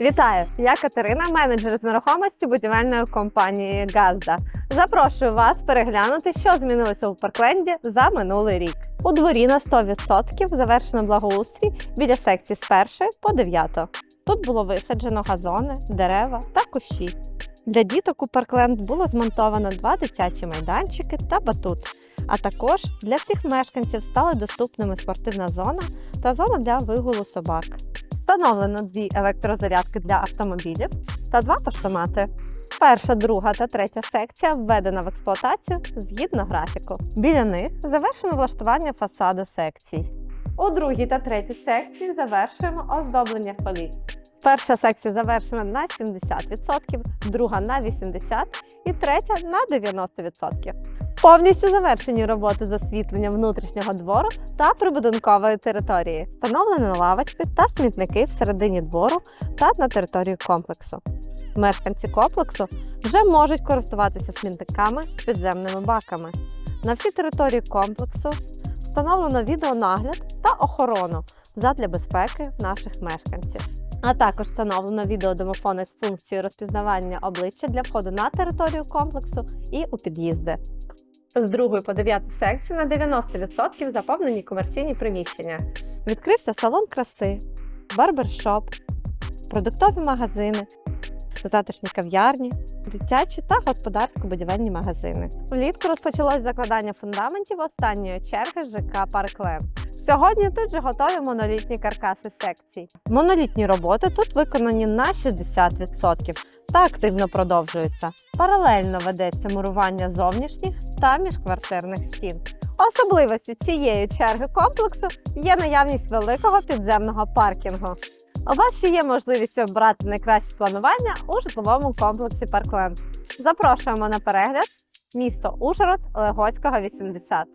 Вітаю! Я Катерина, менеджер з нерухомості будівельної компанії Газда. Запрошую вас переглянути, що змінилося у Паркленді за минулий рік. У дворі на 100% завершено благоустрій біля секції з 1 по 9. Тут було висаджено газони, дерева та кущі. Для діток у Паркленд було змонтовано два дитячі майданчики та батут. А також для всіх мешканців стали доступними спортивна зона та зона для вигулу собак. Встановлено дві електрозарядки для автомобілів та два поштомати. Перша, друга та третя секція введена в експлуатацію згідно графіку. Біля них завершено влаштування фасаду секцій. У другій та третій секції завершуємо оздоблення полів. Перша секція завершена на 70%, друга на 80% і третя на 90%. Повністю завершені роботи з освітленням внутрішнього двору та прибудинкової території. Встановлені лавочки та смітники всередині двору та на території комплексу. Мешканці комплексу вже можуть користуватися смітниками з підземними баками. На всій території комплексу встановлено відеонагляд та охорону задля безпеки наших мешканців. А також встановлено відеодомофони з функцією розпізнавання обличчя для входу на територію комплексу і у під'їзди. З 2 по 9 секції на 90% заповнені комерційні приміщення. Відкрився салон краси, барбершоп, продуктові магазини, затишні кав'ярні, дитячі та господарсько-будівельні магазини. Влітку розпочалось закладання фундаментів останньої черги ЖК Парклен. Сьогодні тут же готові монолітні каркаси секцій. Монолітні роботи тут виконані на 60% та активно продовжуються. Паралельно ведеться мурування зовнішніх та міжквартирних стін. Особливістю цієї черги комплексу є наявність великого підземного паркінгу. У вас ще є можливість обрати найкраще планування у житловому комплексі Паркленд. Запрошуємо на перегляд місто Ужгород Легоцького 80.